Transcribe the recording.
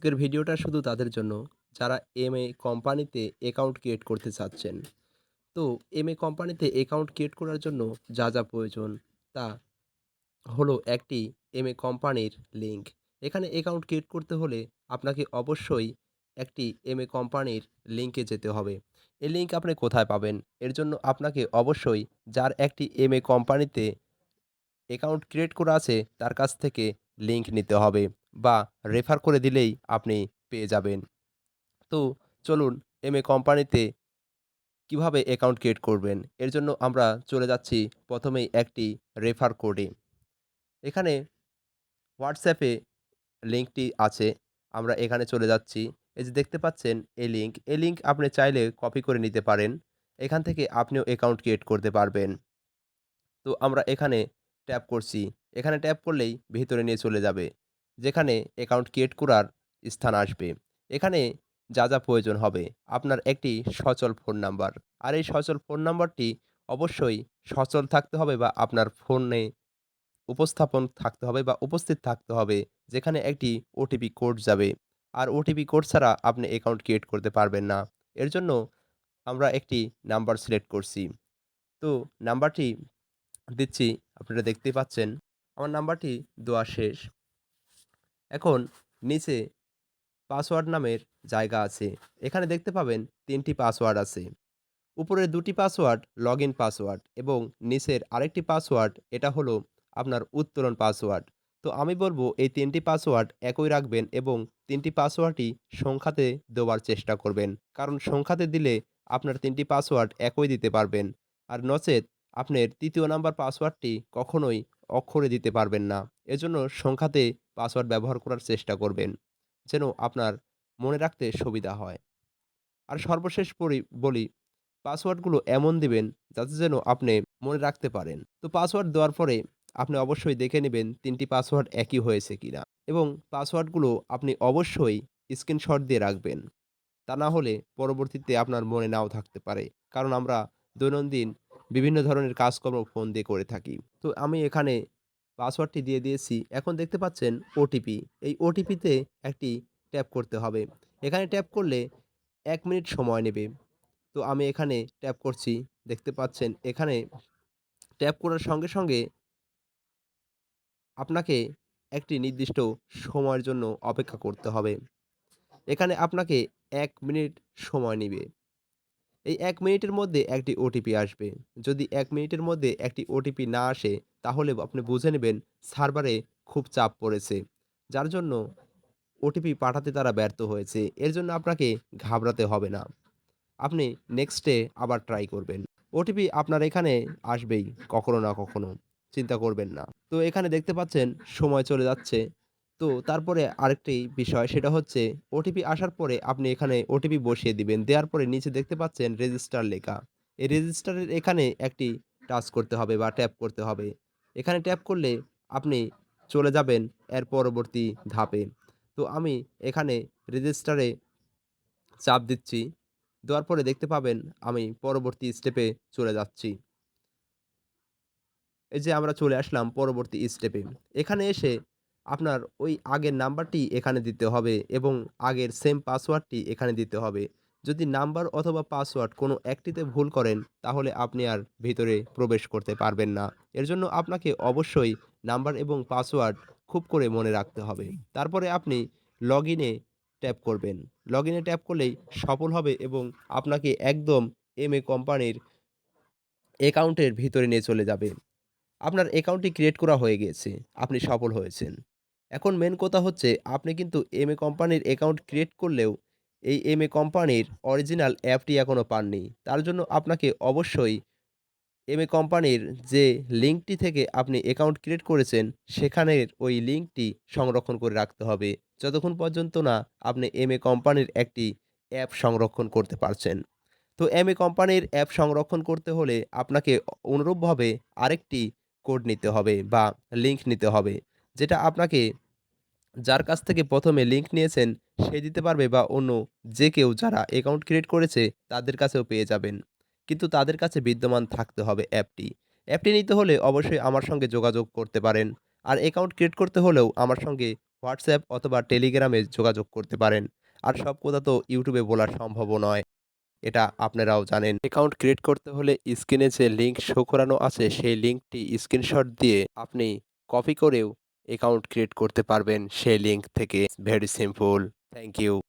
আজকের ভিডিওটা শুধু তাদের জন্য। যারা এমএ কোম্পানিতে অ্যাকাউন্ট ক্রিয়েট করতে চাচ্ছেন। তো এমএ কোম্পানিতে অ্যাকাউন্ট ক্রিয়েট করার জন্য যা যা প্রয়োজন তা হলো একটি এমএ কোম্পানির লিঙ্ক এখানে অ্যাকাউন্ট ক্রিয়েট করতে হলে আপনাকে অবশ্যই একটি এমএ কোম্পানির লিঙ্কে যেতে হবে। এই লিঙ্ক আপনি কোথায় পাবেন? এর জন্য আপনাকে অবশ্যই যার একটি এমএ কোম্পানিতে অ্যাকাউন্ট ক্রিয়েট করা আছে তার কাছ থেকে লিঙ্ক নিতে হবে। বা রেফার করে দিলেই আপনি পেয়ে যাবেন। তো চলুন এম এ কোম্পানিতে কীভাবে অ্যাকাউন্ট ক্রিয়েট করবেন? এর জন্য আমরা চলে যাচ্ছি প্রথমেই একটি রেফার কোডে এখানে হোয়াটসঅ্যাপে লিঙ্কটি আছে। আমরা এখানে চলে যাচ্ছি। এই যে দেখতে পাচ্ছেন এই লিঙ্ক এই লিঙ্ক আপনি চাইলে কপি করে নিতে পারেন। এখান থেকে আপনিও অ্যাকাউন্ট ক্রিয়েট করতে পারবেন। তো আমরা এখানে ট্যাপ করছি। এখানে ট্যাপ করলেই ভিতরে নিয়ে চলে যাবে। যেখানে অ্যাকাউন্ট ক্রিয়েট করার স্থান আসবে। এখানে যা যা প্রয়োজন হবে। আপনার একটি সচল ফোন নাম্বার আর এই সচল ফোন নাম্বারটি অবশ্যই সচল থাকতে হবে বা আপনার ফোনে উপস্থাপন থাকতে হবে বা উপস্থিত থাকতে হবে, যেখানে একটি ওটিপি কোড যাবে। আর ওটিপি কোড ছাড়া আপনি অ্যাকাউন্ট ক্রিয়েট করতে পারবেন না। এর জন্য আমরা একটি নাম্বার সিলেক্ট করছি। তো নাম্বারটি দিচ্ছি, আপনারা দেখতেই পাচ্ছেন। আমার নাম্বারটি দেওয়া শেষ। এখন নিচে পাসওয়ার্ড নামের জায়গা আছে। এখানে দেখতে পাবেন তিনটি পাসওয়ার্ড আছে। উপরের দুটি পাসওয়ার্ড লগ ইন পাসওয়ার্ড এবং নিচের আরেকটি পাসওয়ার্ড, এটা হলো আপনার উত্তোলন পাসওয়ার্ড। তো আমি বলব এই তিনটি পাসওয়ার্ড একই রাখবেন এবং তিনটি পাসওয়ার্ডই সংখ্যাতে দেওয়ার চেষ্টা করবেন। কারণ সংখ্যাতে দিলে আপনার তিনটি পাসওয়ার্ড একই দিতে পারবেন। আর নচেত আপনার তৃতীয় নাম্বার পাসওয়ার্ডটি কখনোই অক্ষরে দিতে পারবেন না। এজন্য সংখ্যাতে পাসওয়ার্ড ব্যবহার করার চেষ্টা করবেন, যেন আপনার মনে রাখতে সুবিধা হয়। আর সর্বশেষ পরি, বলি, পাসওয়ার্ডগুলো এমন দিবেন যাতে যেন আপনি মনে রাখতে পারেন। তো পাসওয়ার্ড দেওয়ার পরে আপনি অবশ্যই দেখে নেবেন তিনটি পাসওয়ার্ড একই হয়েছে কিনা এবং পাসওয়ার্ডগুলো আপনি অবশ্যই স্ক্রিনশট দিয়ে রাখবেন। তা না হলে পরবর্তীতে আপনার মনে নাও থাকতে পারে, কারণ আমরা দৈনন্দিন বিভিন্ন ধরনের কাজকর্ম ফোন দিয়ে করে থাকি। তো আমি এখানে পাসওয়ার্ডটি দিয়ে দিয়েছি। এখন দেখতে পাচ্ছেন ওটিপি এই ওটিপিতে একটি ট্যাপ করতে হবে। এখানে ট্যাপ করলে এক মিনিট সময় নেবে। তো আমি এখানে ট্যাপ করছি। দেখতে পাচ্ছেন এখানে ট্যাপ করার সঙ্গে সঙ্গে আপনাকে একটি নির্দিষ্ট সময়ের জন্য অপেক্ষা করতে হবে। এখানে আপনাকে এক মিনিট সময় নেবে। এই এক মিনিটের মধ্যে একটি ওটিপি আসবে। যদি এক মিনিটের মধ্যে একটি ওটিপি না আসে তাহলে আপনি বুঝে নেবেন সার্ভারে খুব চাপ পড়েছে। যার জন্য ওটিপি পাঠাতে তারা ব্যর্থ হয়েছে। এর জন্য আপনাকে ঘাবড়াতে হবে না। আপনি নেক্সটে আবার ট্রাই করবেন। ওটিপি আপনার এখানে আসবেই কখনো না কখনো। চিন্তা করবেন না। তো এখানে দেখতে পাচ্ছেন সময় চলে যাচ্ছে। তো তারপরে আরেকটি বিষয়, সেটা হচ্ছে ওটিপি আসার পরে আপনি এখানে ওটিপি বসিয়ে দিবেন। দেওয়ার পরে নিচে দেখতে পাচ্ছেন রেজিস্টার লেখা। এই রেজিস্টারের এখানে একটি টাচ করতে হবে বা ট্যাপ করতে হবে। এখানে ট্যাপ করলে আপনি চলে যাবেন এর পরবর্তী ধাপে। তো আমি এখানে রেজিস্টারে চাপ দিচ্ছি। দেওয়ার পরে দেখতে পাবেন আমি পরবর্তী স্টেপে চলে যাচ্ছি। এই যে আমরা চলে আসলাম পরবর্তী স্টেপে এখানে এসে আপনার ওই আগের নাম্বারটি এখানে দিতে হবে এবং আগের সেম পাসওয়ার্ডটি এখানে দিতে হবে। যদি নাম্বার অথবা পাসওয়ার্ড কোনো একটিতে ভুল করেন, তাহলে আপনি আর ভিতরে প্রবেশ করতে পারবেন না। এর জন্য আপনাকে অবশ্যই নাম্বার এবং পাসওয়ার্ড খুব করে মনে রাখতে হবে। তারপরে আপনি লগ ইনে ট্যাপ করবেন। লগ ইনে ট্যাপ করলেই সফল হবে এবং আপনাকে একদম এম এ কোম্পানির অ্যাকাউন্টের ভিতরে নিয়ে চলে যাবে। আপনার অ্যাকাউন্টটি ক্রিয়েট করা হয়ে গিয়েছে। আপনি সফল হয়েছেন। এখন মেন কথা হচ্ছে, আপনি কিন্তু এম এ কোম্পানির অ্যাকাউন্ট ক্রিয়েট করলেও এই এম এ কোম্পানির অরিজিনাল অ্যাপটি এখনও পাননি। তার জন্য আপনাকে অবশ্যই এম এ কোম্পানির যে লিঙ্কটি থেকে আপনি অ্যাকাউন্ট ক্রিয়েট করেছেন, সেখানের ওই লিঙ্কটি সংরক্ষণ করে রাখতে হবে। যতক্ষণ পর্যন্ত না আপনি এম এ কোম্পানির একটি অ্যাপ সংরক্ষণ করতে পারছেন। তো এম এ কোম্পানির অ্যাপ সংরক্ষণ করতে হলে আপনাকে অনুরূপভাবে আরেকটি কোড নিতে হবে বা লিঙ্ক নিতে হবে, যেটা আপনাকে যার কাছ থেকে প্রথমে লিঙ্ক নিয়েছেন সে দিতে পারবে বা অন্য যে কেউ যারা অ্যাকাউন্ট ক্রিয়েট করেছে তাদের কাছেও পেয়ে যাবেন। কিন্তু তাদের কাছে বিদ্যমান থাকতে হবে অ্যাপটি। অ্যাপটি নিতে হলে অবশ্যই আমার সঙ্গে যোগাযোগ করতে পারেন। আর অ্যাকাউন্ট ক্রিয়েট করতে হলেও আমার সঙ্গে হোয়াটসঅ্যাপ অথবা টেলিগ্রামে যোগাযোগ করতে পারেন। আর সব কথা তো ইউটিউবে বলা সম্ভবও নয়। এটা আপনারাও জানেন। অ্যাকাউন্ট ক্রিয়েট করতে হলে স্ক্রিনে যে লিঙ্ক শো করানো আছে, সেই লিঙ্কটি স্ক্রিনশট দিয়ে আপনি কপি করেও অ্যাকাউন্ট ক্রিয়েট করতে পারবেন সেই লিঙ্ক থেকে। Very simple Thank you.